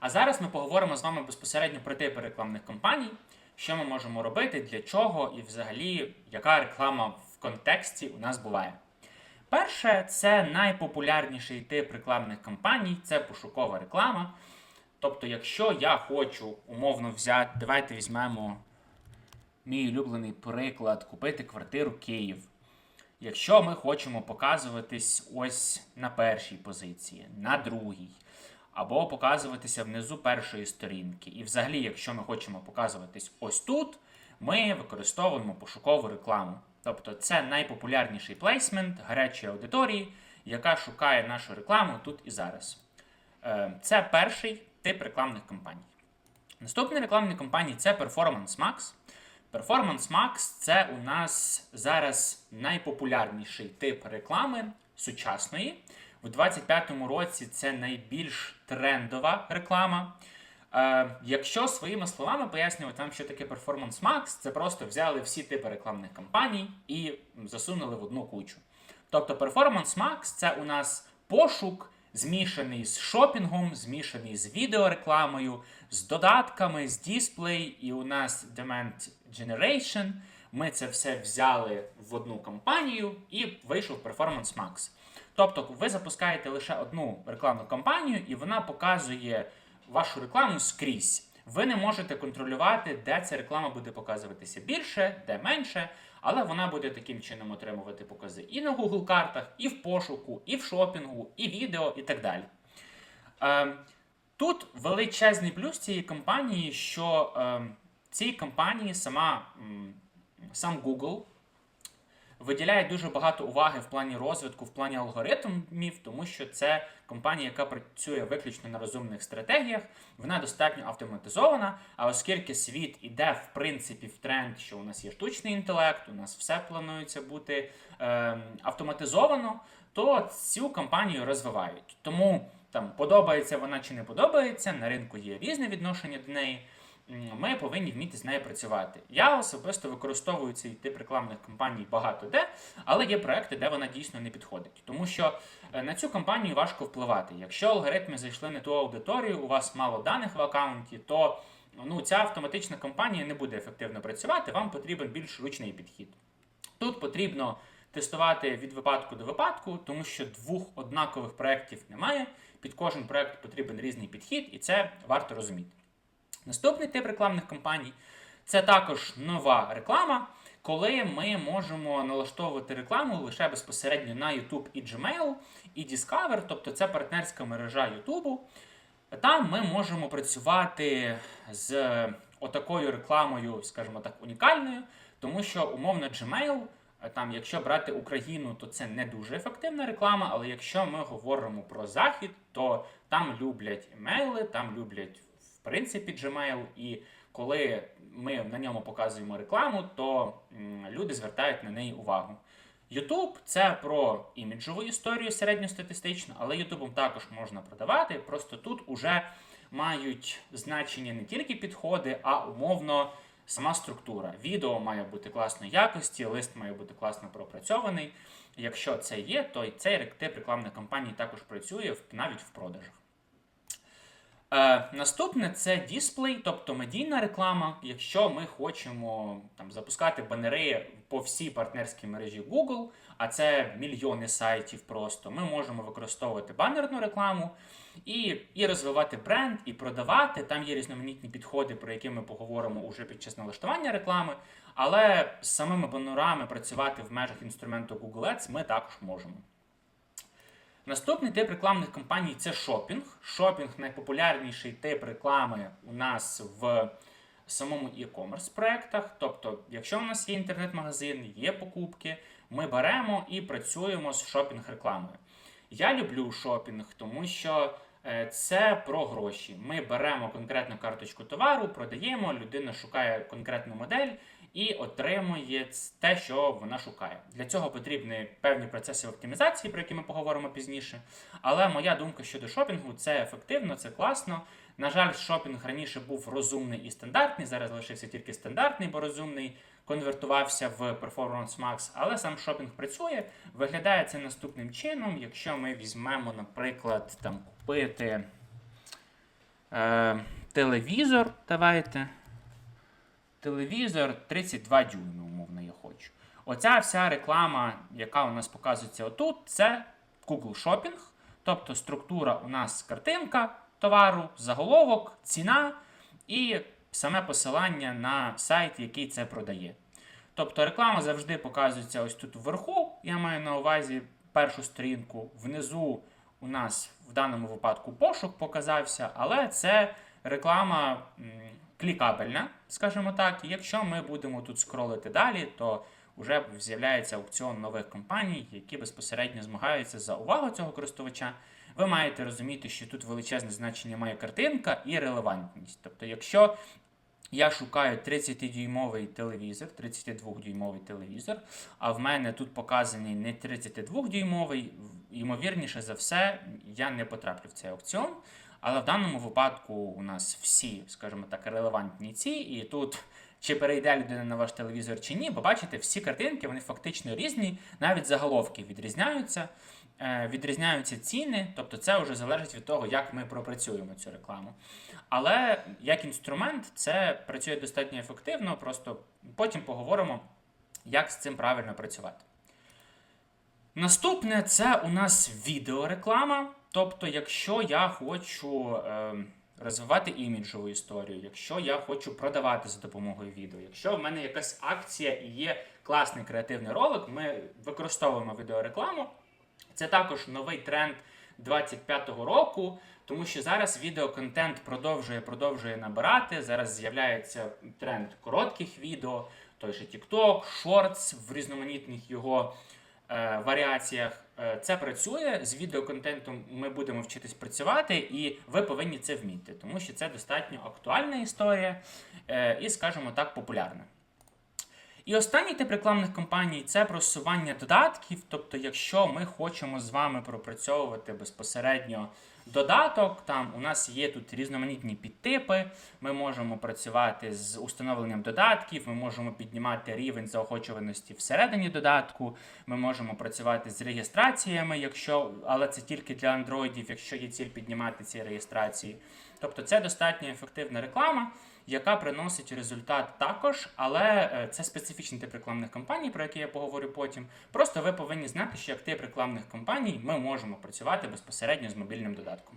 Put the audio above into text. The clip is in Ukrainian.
А зараз ми поговоримо з вами безпосередньо про типи рекламних кампаній, що ми можемо робити, для чого і взагалі яка реклама в контексті у нас буває. Перше, це найпопулярніший тип рекламних кампаній це пошукова реклама. Тобто, якщо я хочу умовно взяти, давайте візьмемо мій улюблений приклад купити квартиру Київ. Якщо ми хочемо показуватись ось на першій позиції, на другій, або показуватися внизу першої сторінки. І взагалі, якщо ми хочемо показуватись ось тут, ми використовуємо пошукову рекламу. Тобто це найпопулярніший плейсмент гарячої аудиторії, яка шукає нашу рекламу тут і зараз. Е, Це перший тип рекламних кампаній. Наступний рекламний кампанії це Performance Max. Performance Max це у нас зараз найпопулярніший тип реклами сучасної. У 2025 році це найбільш трендова реклама. Е, якщо своїми словами пояснювати вам, що таке Performance Max, це просто взяли всі типи рекламних кампаній і засунули в одну кучу. Тобто Performance Max це у нас пошук, змішаний з шопінгом, змішаний з відеорекламою, з додатками, з дисплей, і у нас Demand Generation. Ми це все взяли в одну кампанію і вийшов Performance Max. Тобто ви запускаєте лише одну рекламну кампанію, і вона показує вашу рекламу скрізь. Ви не можете контролювати, де ця реклама буде показуватися більше, де менше, але вона буде таким чином отримувати покази і на Google картах, і в пошуку, і в шопінгу, і відео, і так далі. Е, тут величезний плюс цієї кампанії, що е, цій кампанії сама, сам Google виділяє дуже багато уваги в плані розвитку, в плані алгоритмів, тому що це компанія, яка працює виключно на розумних стратегіях, вона достатньо автоматизована. А оскільки світ іде в принципі в тренд, що у нас є штучний інтелект, у нас все планується бути е, автоматизовано, то цю компанію розвивають. Тому там подобається вона чи не подобається, на ринку є різне відношення до неї. Ми повинні вміти з нею працювати. Я особисто використовую цей тип рекламних кампаній багато де, але є проекти, де вона дійсно не підходить. Тому що е, на цю кампанію важко впливати. Якщо алгоритми зайшли не ту аудиторію, у вас мало даних в аккаунті, то ну, ця автоматична кампанія не буде ефективно працювати, вам потрібен більш ручний підхід. Тут потрібно тестувати від випадку до випадку, тому що двох однакових проєктів немає. Під кожен проєкт потрібен різний підхід, і це варто розуміти. Наступний тип рекламних кампаній це також нова реклама, коли ми можемо налаштовувати рекламу лише безпосередньо на YouTube і Gmail, і Discover, тобто це партнерська мережа YouTube. Там ми можемо працювати з отакою рекламою, скажімо так, унікальною, тому що умовно Gmail, е, там, якщо брати Україну, то це не дуже ефективна реклама, але якщо ми говоримо про захід, то там люблять емейли, там люблять принципі Gmail, і коли ми на ньому показуємо рекламу, то люди звертають на неї увагу. YouTube це про іміджову історію середньостатистичну, але YouTube також можна продавати. Просто тут уже мають значення не тільки підходи, а умовно сама структура. Відео має бути класної якості, лист має бути класно пропрацьований. Якщо це є, то і цей тип рекламних кампаній також працює навіть в продажах. Е, наступне це дисплей, тобто медійна реклама. Якщо ми хочемо там, запускати банери по всій партнерській мережі Google, а це мільйони сайтів просто, ми можемо використовувати банерну рекламу і, і розвивати бренд, і продавати. Там є різноманітні підходи, про які ми поговоримо уже під час налаштування реклами. Але з самими банерами працювати в межах інструменту Google Ads ми також можемо. Наступний тип рекламних кампаній це шопінг. Шопінг найпопулярніший тип реклами у нас в самому e-commerce проектах. Тобто, якщо у нас є інтернет-магазин, є покупки, ми беремо і працюємо з шопінг-рекламою. Я люблю шопінг, тому що е, це про гроші. Ми беремо конкретну карточку товару, продаємо, людина шукає конкретну модель і отримує те, що вона шукає. Для цього потрібні певні процеси оптимізації, про які ми поговоримо пізніше. Але моя думка щодо шопінгу це ефективно, це класно. На жаль, шопінг раніше був розумний і стандартний. Зараз залишився тільки стандартний, бо розумний конвертувався в Performance Max, але сам шопінг працює. Виглядає це наступним чином. Якщо ми візьмемо, наприклад, там купити Е, телевізор, давайте. Телевізор 32 дюйми, умовно, я хочу. Оця вся реклама, яка у нас показується отут, це Google Shopping. Тобто структура у нас картинка товару, заголовок, ціна і саме посилання на сайт, який це продає. Тобто реклама завжди показується ось тут вверху. Я маю на увазі першу сторінку. Внизу у нас в даному випадку пошук показався, але це реклама клікабельна, скажімо так. І якщо ми будемо тут скролити далі, то вже з'являється аукціон нових компаній, які безпосередньо змагаються за увагу цього користувача. Ви маєте розуміти, що тут величезне значення має картинка і релевантність. Тобто, якщо я шукаю 30-дюймовий телевізор, 32-дюймовий телевізор, а в мене тут показаний не 32-дюймовий, ймовірніше за все, я не потраплю в цей аукціон. Але в даному випадку у нас всі, скажімо так, релевантні ці, і тут чи перейде людина на ваш телевізор чи ні, бо бачите, всі картинки вони фактично різні, навіть заголовки відрізняються, е, відрізняються ціни, тобто це вже залежить від того, як ми пропрацюємо цю рекламу. Але як інструмент це працює достатньо ефективно, просто потім поговоримо, як з цим правильно працювати. Наступне це у нас відеореклама. Тобто, якщо я хочу е, розвивати іміджову історію, якщо я хочу продавати за допомогою відео, якщо в мене якась акція і є класний креативний ролик, ми використовуємо відеорекламу. Це також новий тренд 25-го року, тому що зараз відеоконтент продовжує продовжує набирати. Зараз з'являється тренд коротких відео, той же TikTok, Shorts в різноманітних його е, варіаціях. Е, Це працює з відеоконтентом. Ми будемо вчитись працювати, і ви повинні це вміти, тому що це достатньо актуальна історія е, і, скажімо так, популярна. І останній тип рекламних кампаній це просування додатків. Тобто, якщо ми хочемо з вами пропрацьовувати безпосередньо додаток, там у нас є тут різноманітні підтипи. Ми можемо працювати з установленням додатків, ми можемо піднімати рівень заохочуваності всередині додатку. Ми можемо працювати з реєстраціями, якщо, але це тільки для андроїдів, якщо є ціль піднімати ці реєстрації. Тобто це достатньо ефективна реклама, яка приносить результат також, але е, це специфічний тип рекламних кампаній, про які я поговорю потім. Просто ви повинні знати, що як тип рекламних кампаній ми можемо працювати безпосередньо з мобільним додатком.